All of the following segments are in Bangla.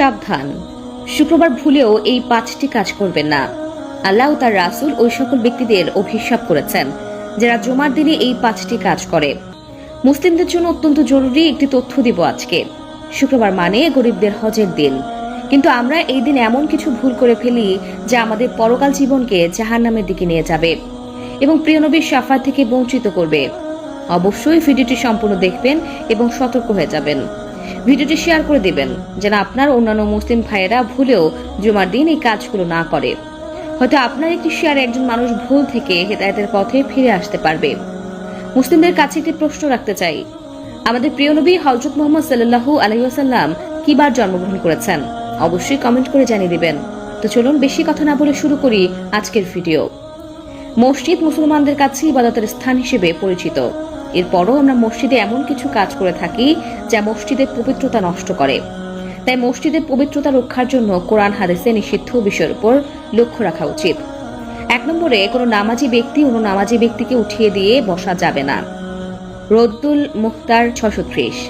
সাবধান। শুক্রবার ভুলেও এই পাঁচটি কাজ করবেন না। আল্লাহ তার রাসূল ওই সকল ব্যক্তিদের অভিশাপ করেছেন, যারা জুমার দিনে এই পাঁচটি কাজ করে। মুসলিমদের জন্য অত্যন্ত জরুরি একটি তথ্য দিব আজকে। শুক্রবার মানে গরিবদের হজের দিন। কিন্তু আমরা এই দিন এমন কিছু ভুল করে ফেলি যা আমাদের পরকাল জীবনকে জাহান্নামের দিকে নিয়ে যাবে এবং প্রিয়নবীর সাফার থেকে বঞ্চিত করবে। অবশ্যই ভিডিওটি সম্পূর্ণ দেখবেন এবং সতর্ক হয়ে যাবেন। ভিডিওটি শেয়ার করে দিবেন, যেন আপনার অন্যান্য মুসলিম ভাইয়েরা ভুলেও জুমার দিন এই কাজগুলো না করে। হয়তো আপনার একটি শেয়ারে একজন মানুষ ভুল থেকে হেদায়তের পথে ফিরে আসতে পারবে। মুসলিমদের কাছে একটি প্রশ্ন রাখতে চাই। আমাদের প্রিয় নবী হজরত মোহাম্মদ সাল্লাহু আলহিহাসাল্লাম কিবার জন্মগ্রহণ করেছেন? অবশ্যই কমেন্ট করে জানিয়ে দিবেন। তো চলুন বেশি কথা না বলে শুরু করি আজকের ভিডিও। মসজিদ মুসলমানদের কাছে ইবাদতের স্থান হিসেবে পরিচিত। এরপরও আমরা মসজিদে এমন কিছু কাজ করে থাকি যা মসজিদের পবিত্রতা নষ্ট করে। তাই মসজিদের পবিত্রতা রক্ষার জন্য কোরআন হাদিসে নিষিদ্ধ বিষয়ের উপর লক্ষ্য রাখা উচিত। এক নম্বরে, কোনো নামাজি ব্যক্তি অন্য নামাজি ব্যক্তিকে উঠিয়ে দিয়ে বসা যাবে না। রদ্দুল মুখতার ছশো ত্রিশ।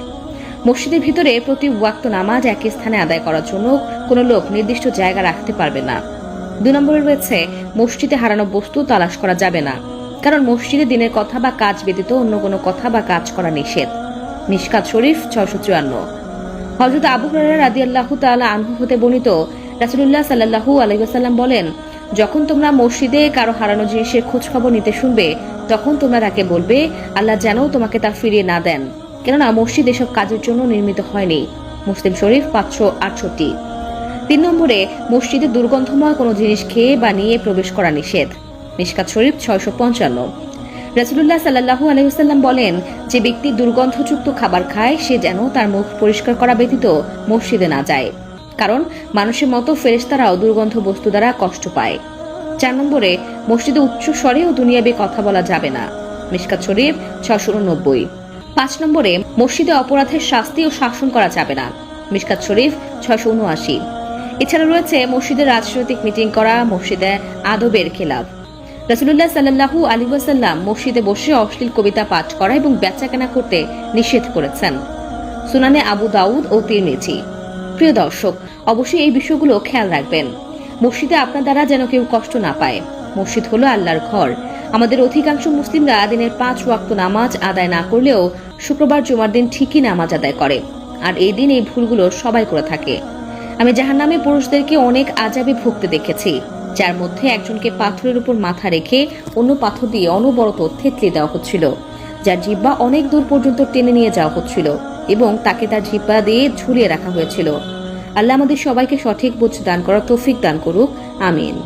মসজিদের ভিতরে প্রতি ওয়াক্ত নামাজ একই স্থানে আদায় করার জন্য কোনো লোক নির্দিষ্ট জায়গা রাখতে পারবে না। দু নম্বরে রয়েছে, মসজিদে হারানো বস্তু তালাশ করা যাবে না। কারণ মসজিদে দিনের কথা বা কাজ ব্যতীত অন্য কোনো কথা বা কাজ করা নিষেধ। মিশকাত শরীফ ছশো চুয়ান্ন। হজরত আবু হুরায়রা রাদিয়াল্লাহু তাআলা আনহু হতে বর্ণিত রাসূলুল্লাহ সাল্লাল্লাহু আলাইহি বলেন, যখন তোমরা মসজিদে কারও হারানো জিনিসের খোঁজ খবর নিতে শুনবে, তখন তোমরা তাকে বলবে, আল্লাহ যেন তোমাকে তা ফিরিয়ে না দেন। কেননা মসজিদ এসব কাজের জন্য নির্মিত হয়নি। মুসলিম শরীফ, পাঁচশো আটষট্টি। তিন নম্বরে, মসজিদে দুর্গন্ধময় কোনো জিনিস খেয়ে বা নিয়ে প্রবেশ করা নিষেধ। মিশকাত শরীফ ছয়শো পঞ্চান্ন। রাসুলুল্লাহ সাল্লাহু আলহিহাল্লাম বলেন, যে ব্যক্তি দুর্গন্ধযুক্ত খাবার খায়, সে যেন তার মুখ পরিষ্কার করা ব্যতীত মসজিদে না যায়। কারণ মানুষের মতো ফেরেশতারাও দুর্গন্ধ বস্তু দ্বারা কষ্ট পায়। চার নম্বরে, মসজিদে উচ্চ স্বরে ও দুনিয়াবি কথা বলা যাবে না। মিশকাত শরীফ ছশো উননব্বই পাঁচ নম্বরে, মসজিদে অপরাধের শাস্তি ও শাসন করা যাবে না। মিশকাত শরীফ ছশো উনআশি। এছাড়া রয়েছে মসজিদে রাজনৈতিক মিটিং করা, মসজিদে আদবের খেলাফ। রাসুলুল্লাহ সাল্লাহু আলী ওয়াসাল্লাম মসজিদে বসে অশ্লীল কবিতা পাঠ করা এবং বেচাকেনা করতে নিষেধ করেছেন। সুনানে আবু দাউদ ও তিরমিজি। প্রিয় দর্শক, অবশ্যই এই বিষয়গুলো খেয়াল রাখবেন। মসজিদে আপনার দ্বারা যেন কেউ কষ্ট না পায়। মসজিদ হলো আল্লাহর ঘর। আমাদের অধিকাংশ মুসলিমরা দিনের পাঁচ ওয়াক্ত নামাজ আদায় না করলেও শুক্রবার জুমার দিন ঠিকই নামাজ আদায় করে। আর এই দিন এই ভুলগুলো সবাই করে থাকে। আমি জাহান্নামে পুরুষদেরকে অনেক আজাবে ভুগতে দেখেছি, যার মধ্যে একজনকে পাথরের উপর মাথা রেখে অন্য পাথর দিয়ে অনবরত থেতলে দেওয়া হচ্ছিল, যার জিব্বা অনেক দূর পর্যন্ত টেনে নিয়ে যাওয়া হচ্ছিল এবং তাকে তার জিব্বা দিয়ে ঝুলিয়ে রাখা হয়েছিল। আল্লাহ আমাদের সবাইকে সঠিক বুঝ দান করার তৌফিক দান করুক, আমিন।